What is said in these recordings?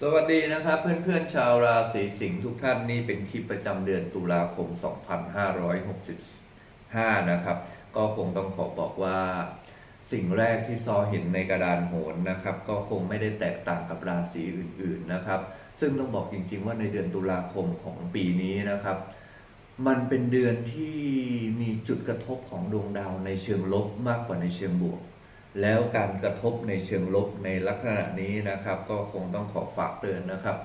สวัสดีนะครับเพื่อนๆชาวราศีสิงห์ทุกท่านนี่เป็นคลิปประจำเดือนตุลาคม 2565 นะครับ ก็คงต้องขอบอกว่า สิ่งแรกที่ซอเห็นในกระดานโหนนะครับ ก็คงไม่ได้แตกต่างกับราศีอื่นๆนะครับ ซึ่งต้องบอกจริงๆว่าในเดือนตุลาคมของปีนี้นะครับ มันเป็นเดือนที่มีจุดกระทบของดวงดาวในเชิงลบมากกว่าในเชิงบวก แล้วการกระทบในเชิงลบในลักษณะนี้นะครับ ก็คงต้องขอฝากเตือนนะครับ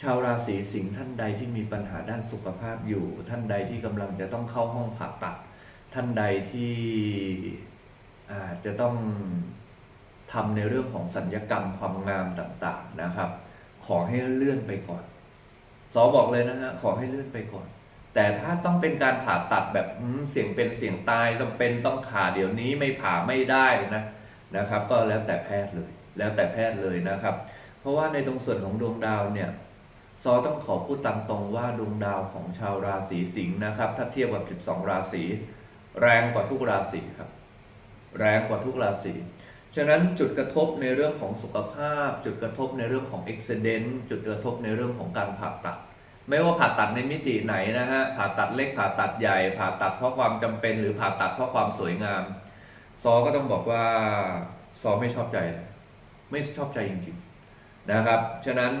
ชาวราศีสิงห์ท่านใดที่มีปัญหาด้านสุขภาพอยู่ ท่านใดที่กำลังจะต้องเข้าห้องผ่าตัด ท่านใดที่อาจจะต้องทำในเรื่องของสัญญกรรมความงามต่างๆนะครับ ขอให้เลื่อนไปก่อนสอบอกเลยนะฮะขอให้เลื่อนไปก่อน แต่ถ้าต้องเป็นการผ่าตัดแบบเสี่ยงเป็นเสี่ยงตายจำเป็นต้องผ่าเดี๋ยวนี้ไม่ผ่าไม่ได้นะ นะครับ ก็แล้วแต่แพทย์เลย แล้วแต่แพทย์เลยนะครับ เพราะว่าในตรงส่วนของดวงดาวเนี่ยซอต้องขอพูดตามตรงว่าดวงดาวของชาวราศีสิงห์นะครับ ถ้าเทียบกับ 12 ราศีแรงกว่าทุกราศีครับ แรงกว่าทุกราศีฉะนั้นจุดกระทบในเรื่องของสุขภาพ จุดกระทบในเรื่องของอุบิเหตุจุดกระทบในเรื่องของการผ่าตัด ไม่ว่าผ่าตัดในมิติไหนนะฮะผ่าตัดเล็กผ่าตัดใหญ่ ผ่าตัดเพราะความจำเป็นหรือผ่าตัดเพราะความสวยงาม ซอก็ต้องบอกว่าซอไม่ชอบใจ ไม่ชอบใจจริงๆนะครับ ฉะนั้น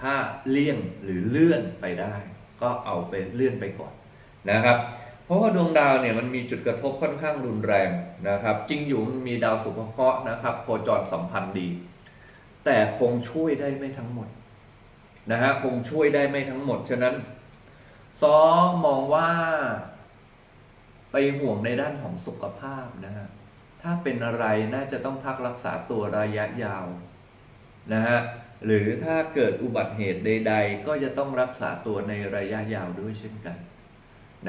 ถ้าเลี่ยงหรือเลื่อนไปได้ ก็เอาไปเลื่อนไปก่อนนะครับ เพราะว่าดวงดาวเนี่ยมันมีจุดกระทบค่อนข้างรุนแรงนะครับ จริงอยู่มันมีดาวสุภเคราะห์นะครับโคจรสัมพันธ์ดี แต่คงช่วยได้ไม่ทั้งหมดนะฮะคงช่วยได้ไม่ทั้งหมด ฉะนั้นซอมองว่าไปห่วงในด้านของสุขภาพนะฮะ ถ้าเป็นอะไรน่าจะต้องพักรักษาตัวระยะยาวนะฮะหรือถ้าเกิดอุบัติเหตุใด ๆ ก็จะต้องรักษาตัวในระยะยาวด้วยเช่นกัน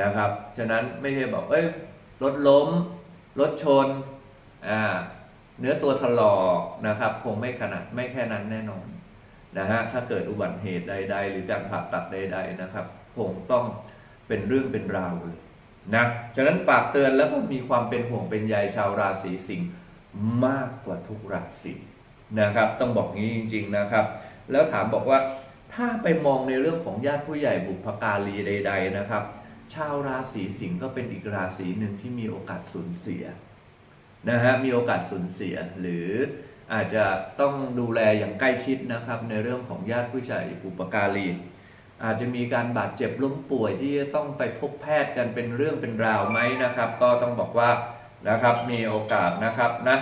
นะครับ ฉะนั้นไม่ใช่บอกเอ้ยรถล้ม รถชนอ่าเนื้อตัวถลอกนะครับ คงไม่ขนาดไม่แค่นั้นแน่นอนนะฮะถ้าเกิดอุบัติเหตุใด ๆ หรือการผ่าตัดใด ๆนะครับ คงต้องเป็นเรื่องเป็นราวเลย นะฉะนั้นฝากเตือนแล้วก็มีความเป็นห่วงเป็นใยชาวราศีสิงห์มากกว่าทุกราศีนะครับ ต้องบอกงี้จริง ๆนะครับ แล้วถามบอกว่าถ้าไปมองในเรื่องของญาติผู้ใหญ่บุพการีใด ๆนะครับ ชาวราศีสิงห์ก็เป็นอีกราศีหนึ่งที่มีโอกาสสูญเสียนะฮะมีโอกาสสูญเสียหรืออาจจะต้องดูแลอย่างใกล้ชิดนะครับ ในเรื่องของญาติผู้ใหญ่บุปการี อาจจะมีการบาดเจ็บล้มป่วยที่ต้องไปพบแพทย์กันเป็นเรื่องเป็นราวไหมนะครับ ก็ต้องบอกว่านะครับมีโอกาสนะครับนะ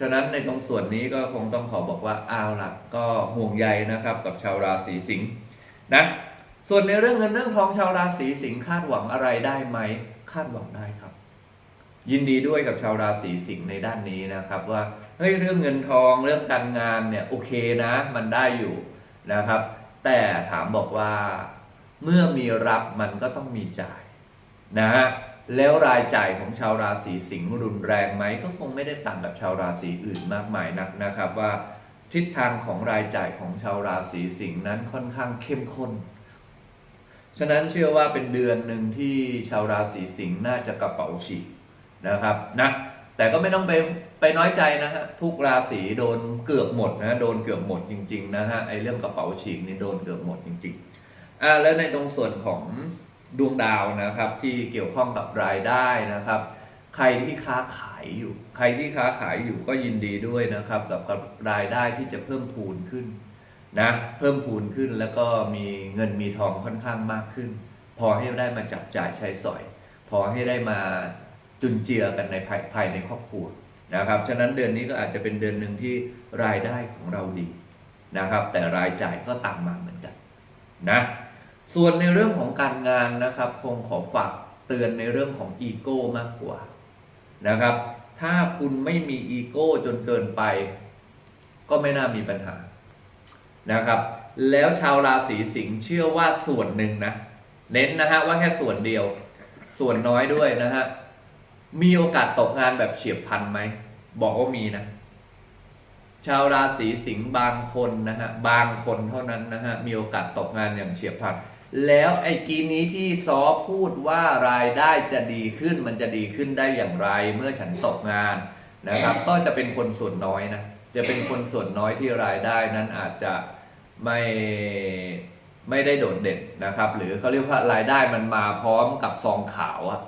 ฉะนั้นในตรงส่วนนี้ก็คงต้องขอบอกว่าเอาวล่ะก็ห่วงใยนะครับกับชาวราศีสิงห์นะส่วนในเรื่องเงินเรื่องทองชาวราศีสิงห์คาดหวังอะไรได้ไหมคาดหวังได้ครับ ยินดีด้วยกับชาวราศีสิงห์ในด้านนี้นะครับว่าเฮ้ยเรื่องเงินทองเรื่องการงานเนี่ยโอเคนะ มันได้อยู่นะครับ แต่ถามบอกว่า เมื่อมีรับมันก็ต้องมีจ่ายนะฮะแล้วรายจ่ายของชาวราศีสิงห์รุนแรงไหมก็คงไม่ได้ต่างกับชาวราศีอื่นมากมายนักนะครับว่าทิศทางของรายจ่ายของชาวราศีสิงห์นั้นค่อนข้างเข้มข้น ฉะนั้นเชื่อว่าเป็นเดือนหนึ่งที่ชาวราศีสิงห์น่าจะกระเป๋าฉีกนะครับนะ แต่ก็ไม่ต้องไปไปน้อยใจนะฮะทุกราศีโดนเกือบหมดนะโดนเกือบหมดจริง ๆ นะฮะไอเรื่องกระเป๋าฉีกนี่โดนเกือบหมดจริงๆอ่าแล้วในตรงส่วนของดวงดาวนะครับ ที่เกี่ยวข้องกับรายได้นะครับ ใครที่ค้าขายอยู่ ใครที่ค้าขายอยู่ก็ยินดีด้วยนะครับ กับกับรายได้ที่จะเพิ่มพูนขึ้นนะเพิ่มพูนขึ้นแล้วก็มีเงินมีทองค่อนข้างมากขึ้น พอให้ได้มาจับจ่ายใช้สอย พอให้ได้มา จุนเจือกันในภายภายในครอบครัวนะครับ ฉะนั้นเดือนนี้ก็อาจจะเป็นเดือนหนึ่งที่รายได้ของเราดีนะครับ แต่รายจ่ายก็ตามมาเหมือนกันนะส่วนในเรื่องของการงานนะครับคงขอฝากเตือนในเรื่องของอีโก้มากกว่านะครับ ถ้าคุณไม่มีอีโก้จนเกินไป ก็ไม่น่ามีปัญหานะครับ แล้วชาวราศีสิงห์เชื่อว่าส่วนหนึ่งนะ เน้นนะฮะว่าแค่ส่วนเดียว ส่วนน้อยด้วยนะฮะ มีโอกาสตกงานแบบเฉียบพลันไหม บอกว่ามีนะ ชาวราศีสิงห์บางคนนะฮะ บางคนเท่านั้นนะฮะ มีโอกาสตกงานอย่างเฉียบพลัน แล้วไอ้กีนี้ที่ซอพูดว่ารายได้จะดีขึ้น มันจะดีขึ้นได้อย่างไร เมื่อฉันตกงานนะครับ ก็จะเป็นคนส่วนน้อยนะ จะเป็นคนส่วนน้อยที่รายได้นั้นอาจจะไม่ไม่ได้โดดเด่นนะครับ หรือเขาเรียกว่ารายได้มันมาพร้อมกับซองขาวอะ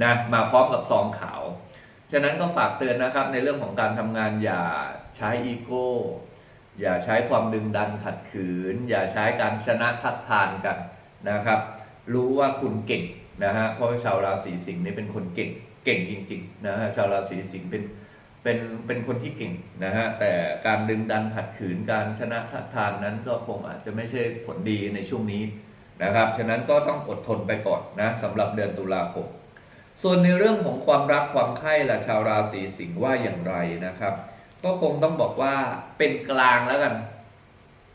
นะมาพร้อมกับซองขาว ฉะนั้นก็ฝากเตือนนะครับในเรื่องของการทำงานอย่าใช้อีโก้ อย่าใช้ความดึงดันขัดขืน อย่าใช้การชนะทัดทานกันนะครับ รู้ว่าคุณเก่งนะฮะเพราะว่าชาวราศีสิงห์นี่เป็นคนเก่งเก่งจริงๆนะฮะชาวราศีสิงห์เป็นเป็นเป็นคนที่เก่งนะฮะแต่การดึงดันขัดขืนการชนะทัดทานนั้นก็คงอาจจะไม่ใช่ผลดีในช่วงนี้นะครับ ฉะนั้นก็ต้องอดทนไปก่อนนะสำหรับเดือนตุลาคม ส่วนในเรื่องของความรักความใคร่ล่ะชาวราศีสิงห์ว่าอย่างไรนะครับ ก็คงต้องบอกว่าเป็นกลางแล้วกัน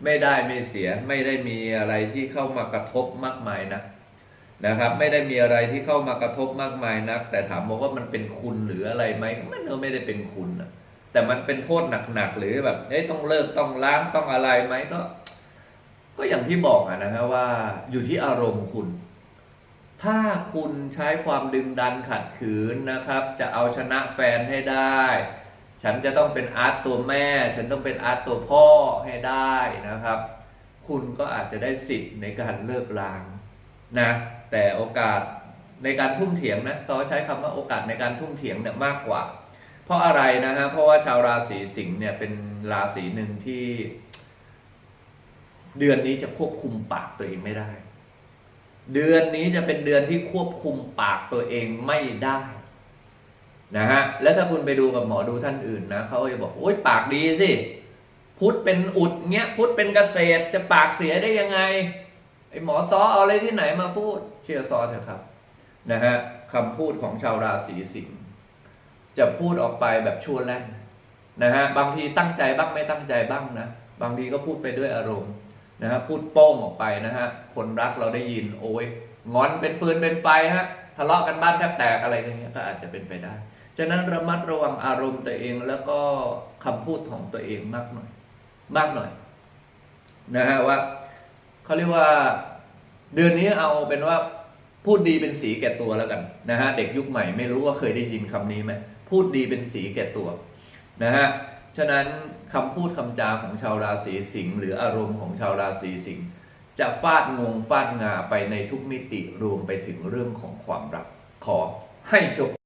ไม่ได้ไม่เสียไม่ได้มีอะไรที่เข้ามากระทบมากมายนะนะครับ ไม่ได้มีอะไรที่เข้ามากระทบมากมายนัก แต่ถามบอกว่ามันเป็นคุณหรืออะไรไหมมันก็ไม่ได้เป็นคุณนะแต่มันเป็นโทษหนักๆหรือแบบเอ้ยต้องเลิกต้องล้างต้องอะไรไหมก็ ก็อย่างที่บอกอะนะฮะว่าอยู่ที่อารมณ์คุณ ถ้าคุณใช้ความดึงดันขัดขืนนะครับ จะเอาชนะแฟนให้ได้ ฉันจะต้องเป็นอาร์ตตัวแม่ ฉันต้องเป็นอาร์ตตัวพ่อให้ได้นะครับ คุณก็อาจจะได้สิทธิ์ในการเลิกลางนะ แต่โอกาสในการทุ่มเถียงนะซอใช้คำว่าโอกาสในการทุ่มเถียงเนี่ยมากกว่า เพราะอะไรนะฮะ เพราะว่าชาวราศีสิงห์เนี่ยเป็นราศีหนึ่งที่ เดือนนี้จะควบคุมปากตัวเองไม่ได้ เดือนนี้จะเป็นเดือนที่ควบคุมปากตัวเองไม่ได้นะฮะแล้วถ้าคุณไปดูกับหมอดูท่านอื่นนะเขาจะบอกโอ๊ยปากดีสิพุทธเป็นอุดเงี้ยพุทธเป็นเกษตรจะปากเสียได้ยังไงไอหมอซอเอาอะไรที่ไหนมาพูดเชื่อซอเถอะครับนะฮะคำพูดของชาวราศีสิงห์จะพูดออกไปแบบชั่วแล่นนะฮะบางทีตั้งใจบ้างไม่ตั้งใจบ้างนะ บางทีก็พูดไปด้วยอารมณ์ นะฮะพูดโป้งออกไปนะฮะคนรักเราได้ยินโอ้ยงอนเป็นฟืนเป็นไฟฮะทะเลาะกันบ้านแทบแตกอะไรอย่างเงี้ยก็อาจจะเป็นไปได้ ฉะนั้นระมัดระวังอารมณ์ตัวเองแล้วก็คำพูดของตัวเองมากหน่อย มากหน่อยนะฮะว่าเขาเรียกว่าเดือนนี้เอาเป็นว่าพูดดีเป็นสีแก่ตัวแล้วกันนะฮะเด็กยุคใหม่ไม่รู้ว่าเคยได้ยินคำนี้ไหมพูดดีเป็นสีแก่ตัวนะฮะ ฉะนั้นคำพูดคำจาของชาวราศีสิงห์หรืออารมณ์ของชาวราศีสิงห์จะฟาดงงฟาดงาไปในทุกมิติรวมไปถึงเรื่องของความรักขอให้โชค